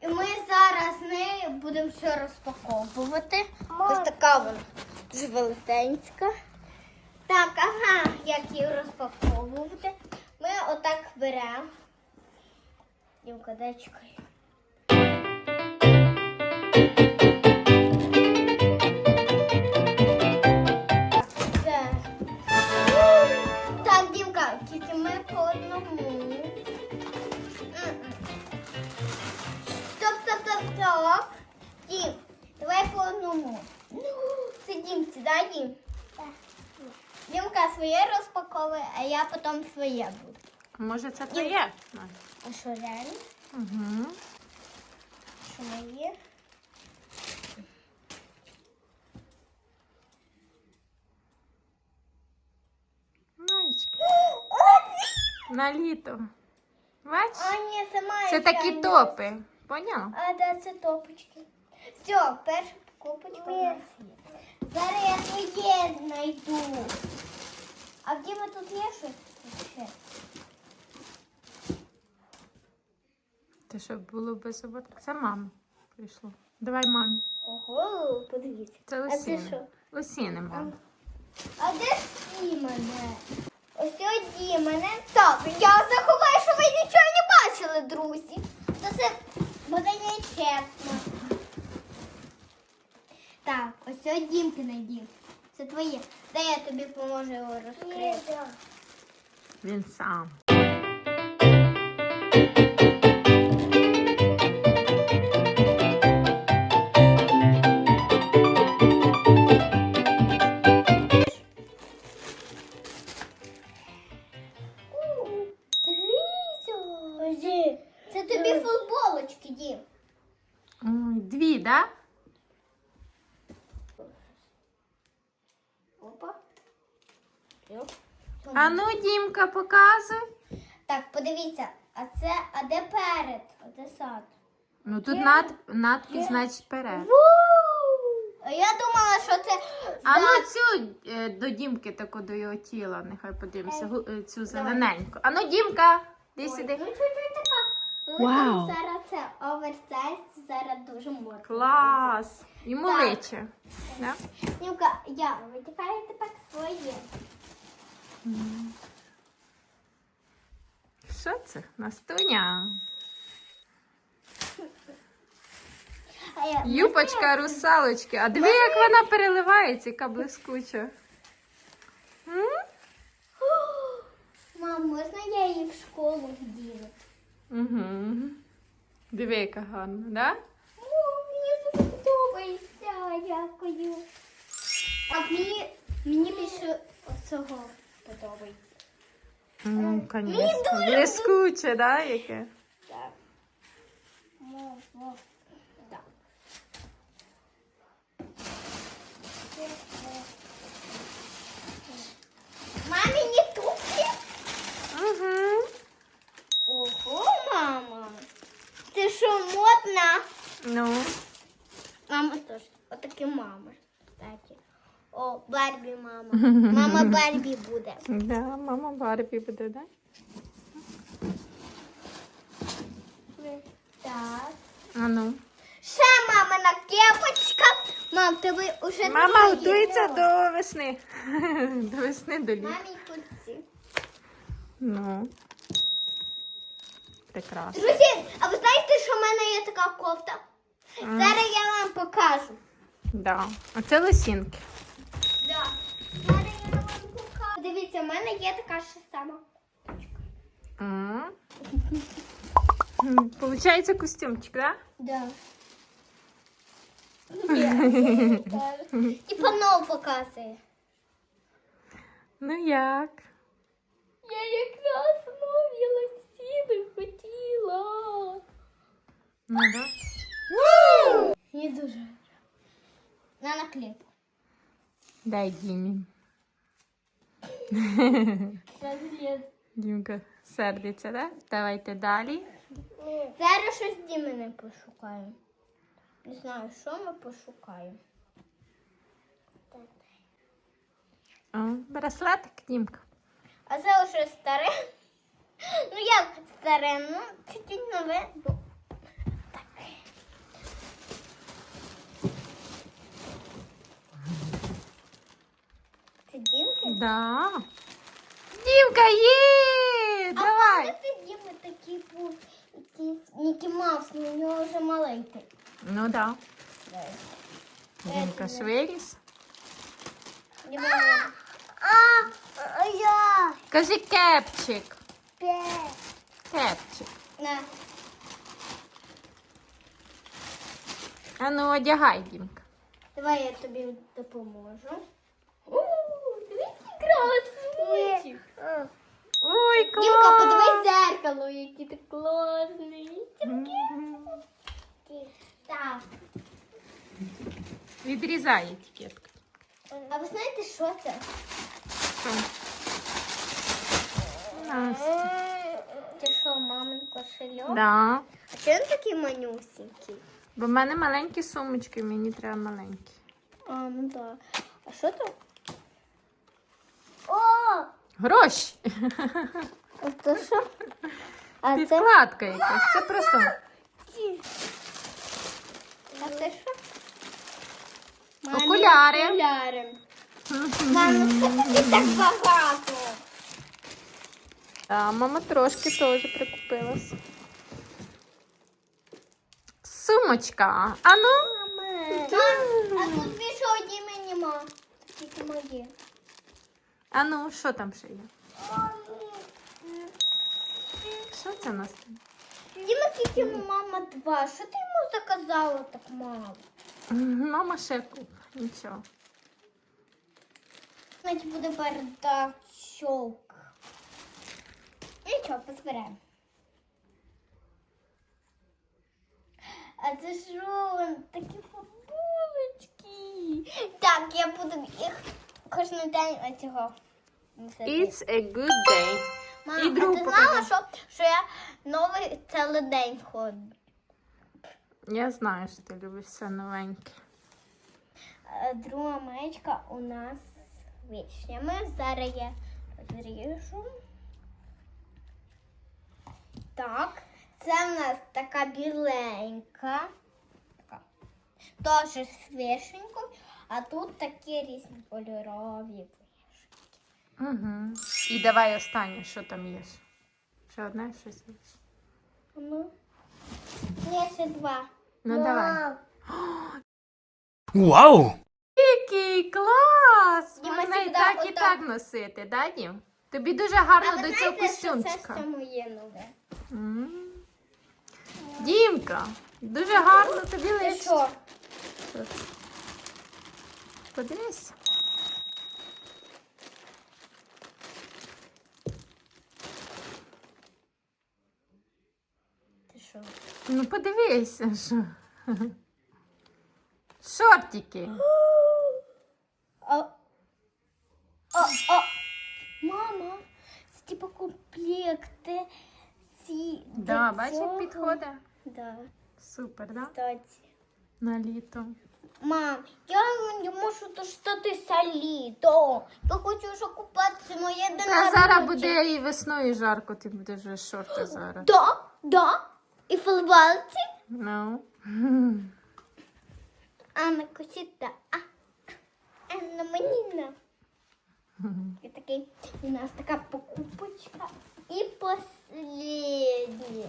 І ми зараз нею будемо все розпаковувати. Ось така вона дуже велетенська. Так, ага, як її розпаковувати. Ми отак беремо. Дівка, дай чекай. Дім, давай по одному. Це Дімці, да, Дім? Дімка своє розпаковує, а я потім своє буду. Може, це твоє? А що реально? Угу. Що моє? На літо. Бач? А, ні, це. Це такі топи. Поняв? А, да, це топочки. Все, перша покупочка у нас є. Зараз я своє знайду. А в Діма тут є щось? Ще? Щоб було без ободка. Це мама прийшло. Давай мамі. Ого, подивіться. Це А це лосіни. що? Лосіни, мама. А де ж Дімане? Ось ось Дімане. Так, я заховаю, що ви нічого не бачили, друзі. Це це буде не чесно. Так, ось ось Дімки найдів. Це твоє. Дай я тобі поможу його розкрити. Він сам. Це тобі футболочки, Дім. Ой, дві, да? А ну, Дімка, показуй. Так, подивіться, а це, а де перед? А де сад? Ну тут над, надпис, значить, перед. А я думала, що це А ну цю е, до Дімки таку до його тіла, нехай подивимося. гу- е, Цю зелененьку. А ну, Дімка, Ой, сюди. Ну, чуть-чуть така. Вау. Зараз це оверсайз, зараз дуже модно. Клас! Йому Так. личе. Да? Нюка, я витікаю тепер своє. Що це? Настуня. Юпочка русалочки. А диви, як вона переливається, яка блискуча. Мам, можна я її в школу вдіну? Угу. Диви, яка гарна, да? О, мені дуже подобається, дякую. А мені, мені більше цього подобається. Ну, Мені звісно. дуже Блискуче, да, яке? Так. Мо, мо. Так. Мамині туфлі? Угу. Ого, мама. Ти що, модна? Ну. Мама теж. Отакі мами. О, Барбі мама. Мама Барбі буде. Да, мама Барбі буде, да? Так. А ну. Ще мамина кепочка. Мам, тебе уже Мама готується до весни. До весни до літа. Мамі кульці. Ну. Прекрасно. Друзі, а ви знаєте, що в мене є така кофта? Зараз я вам покажу. Да. Оце лосінки. Да. Дивіться, в мене є така ж сама. М. М, Получається костюмчик, да? Да. І панов показує. Ну як? Я якраз нові лосіни хотіла. Ну да. Мені дуже. На наклейку. Дай Дімі. Дімка сердиться, так? Давайте далі. Зараз щось Діми не пошукаємо. Не знаю, що ми пошукаємо. Браслетик, Дімка. А це вже старе. Ну як старе, ну чуть-чуть нове. Да. Дімка, є! А Давай. Діма такий був якийсь Мікі Маус, ну, у нього вже маленький. Ну да. Дімка ж виріс. А, а я. Кажи кепчик. Пе. Кепчик. На. А ну одягай, Дімка. Давай я тобі допоможу. Красивий. Ой, Дімка, подивись зеркало, який ти класний. Так. Відрізай етикетку. А ви знаєте, що це? Що? Настя. Це що, мамин кошельок? Да. А чого він такий манюсенький? Бо в мене маленькі сумочки, мені треба маленькі. А, ну так. А що там? О! Гроші. А то що? А це? Підкладка якась. Це просто. А це що? Окуляри. Окуляри. Мама, скільки так багато? А мама трошки теж прикупилась. Сумочка. А ну? Мама. А тут більше одні мені ма. Тільки мої. А ну, що там ще є? Що це у нас? там? Діма, тільки мама два. Що ти йому заказала так мало? Мама ще куп. Нічого. Значить буде бардачок. Нічого, позберемо. А це ж що? Такі футболочки. Так, я буду їх кожен день оцього. It's a good day. Мама, і а другу ти знала, покажи. що, що я новий цілий день ходжу? Я знаю, що ти любиш все новеньке. Е, Друга маєчка у нас з вишнями. Зараз я розріжу. Так, це в нас така біленька. Така. Теж з вишенькою, а тут такі різні кольорові. Угу. І давай останнє, що там є. Ще одне щось є. Ну, є ще два. Ну давай. Вау! Який клас! Діма, Можна і всегда так, і отак. так носити, да, Дім? Тобі дуже гарно А до цього знаєте, що це костюмчика. все моє нове? М. Дімка, дуже гарно тобі Це? Що? Подивись. Що? Ну подивися, що. Шортики. А, а, а, мама, це типу комплекти. Ці Да, бачиш, як підходить. Да, Супер, да? кстати. На літо. Мам, я не можу дождатися літо. Я хочу вже купатися моє день Та зараз буде і весною жарко, ти будеш вже шорти зараз. Да, да. І футболці. Ну. А на косіта. А, а на мені на. І такий, у нас така покупочка. І последнє.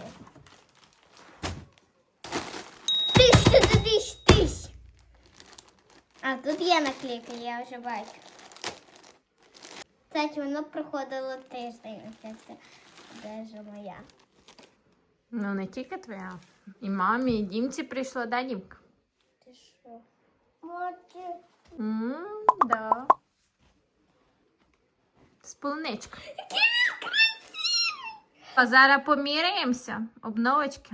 Тиш, тиш, тиш, тиш. А, тут є наклейка, я вже бачу. Кстати, воно проходило тиждень. Це все даже моя. Ну, не тільки твоя. І мамі, і дімці прийшло, да, Дімка? Ти що? Бачу. М, да. З полуничкою. А зараз поміряємося. Обновочки.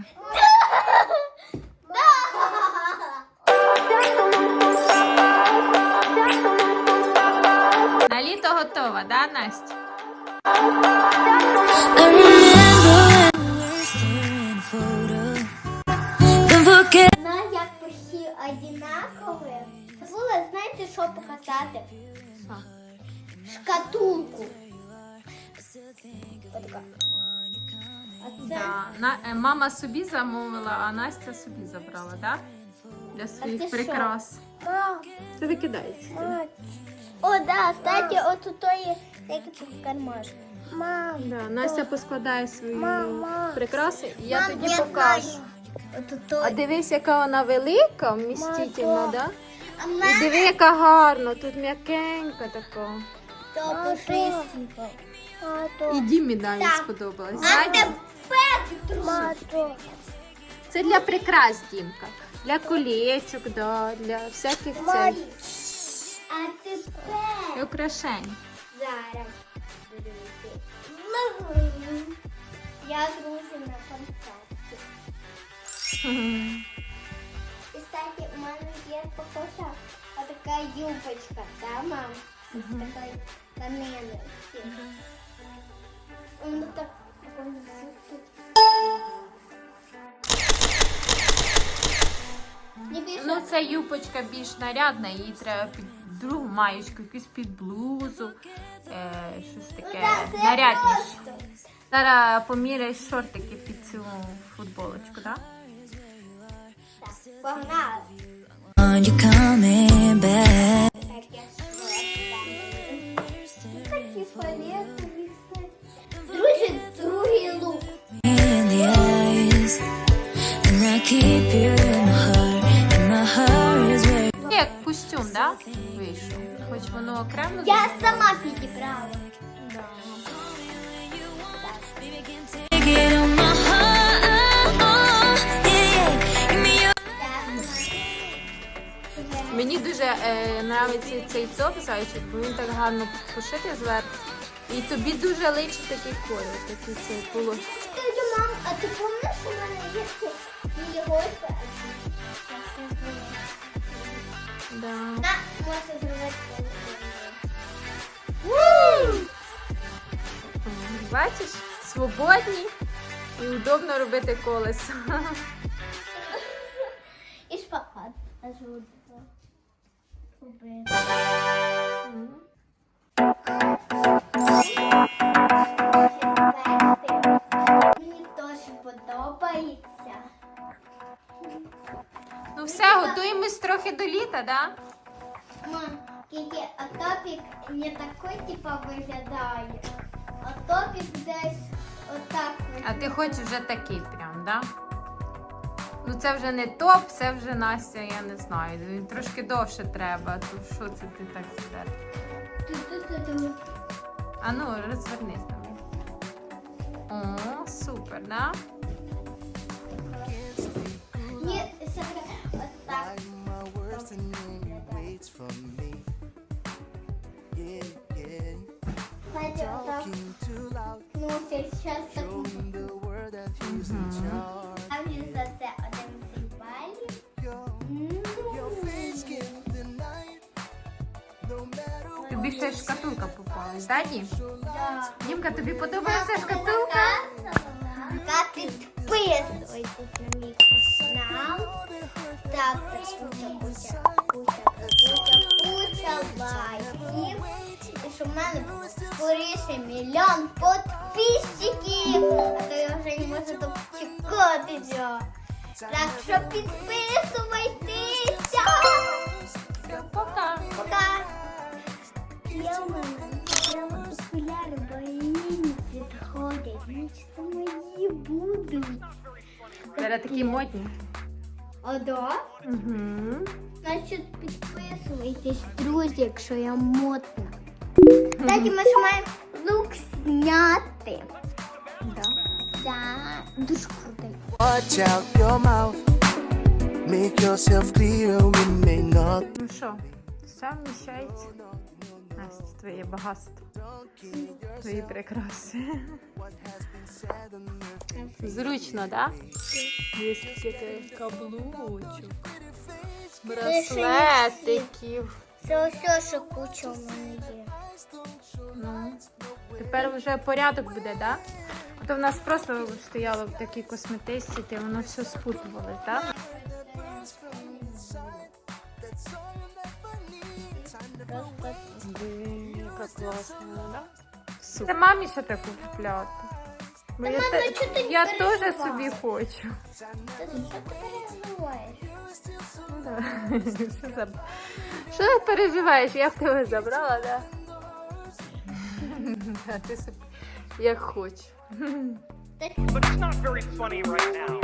На літо готова, да, Настя? Що показати? Що? шкатулку. Отака. А це Да. На, е, мама собі замовила, а Настя собі забрала, так? Для своїх що? прикрас. Це викидається. мам. О, да, кстати, от у тої як тут кармашок. Мам, Да, Настя поскладає свої Мама. прикраси, і я Мам, тоді я покажу. знаю. От у А тої. дивись, яка вона велика, вмістительна, Мама. да? І диви, яка гарна, тут м'якенька така. то пушистенько. І Дімі навіть сподобалось. А тепер, Мато. Це для прикрас, Дімка. Для колечок, да, для всяких цих А і украшень. зараз. Я друзі на концерті. Є похожа така юбочка, да, мам? З такої тканини. Воно так тут. Не більше. Ну, ця юбочка більш нарядна, їй треба під другу маєчку, якусь під блузу, е, щось Ну, таке так, це нарядніше. Зараз поміряй шортики під цю футболочку, так? Так, погнали. Are you coming back? Так, я швидко. Такі фіолетові все. Друзі, другий лук. In the eyes, and I keep you in my heart, and my heart is where. Як костюм, да? Вийшов. Хоч воно окремо. Я сама підібрала. Дуже е, нравиться цей топ зайчик, бо він так гарно пошитий зверху. І тобі дуже личить такий колір, такий цей полос. Скажи, мам, а ти пам'ятаєш, що в мене є не його Да. На, можна зробити М, Бачиш, свободні і удобно робити колесо. І шпагат. Мені теж подобається. Ну все, готуємось трохи до літа, да? Мам, тільки топік не такий типа виглядає. А топік десь отак. А ти хочеш вже такий прям, да? Ну це вже не топ, це вже Настя, я не знаю. Він Трошки довше треба. То що це ти так сидиш? А ну, розвернись там. О, супер, да? Ні, отак. my worst enemy waits for me. Yeah, Тобі ще шкатулка попалась, да, Дім? Да. Дімка, тобі подобається шкатулка? Та підписуйтесь на мій канал. Ставте куча, куча, куча, куча, куча лайків. І щоб в мене було скоріше мільйон підписчиків. А то я вже не можу дочекатися. Так що підписуйтеся. Такі модні. Да? Угу. Значить, підписуйтесь, друзі, якщо я модна. Кстати, ми ж маємо лук зняти. Да. Да, дуже крутий. Watch out your mouth. Make yourself clear, we may not. Ну що, все вміщається? Настя, твоє багатство. Твої прикраси. Зручно, так? Да? Є скільки каблучок, браслетиків. Це все, що куча у мене є. Ну, тепер вже порядок буде, так? Да? А то в нас просто стояло в такій косметичці, і воно все спутувалось, так? Да? Класно, да? Це мамі ще таку купляти. Бо Та, я мам, те- чого ти я теж собі хочу. Та що ти переживаєш? Ну, да. Що за- Що ти переживаєш? Я в тебе забрала, да? Да, ти собі як хочеш. But it's not very funny right now.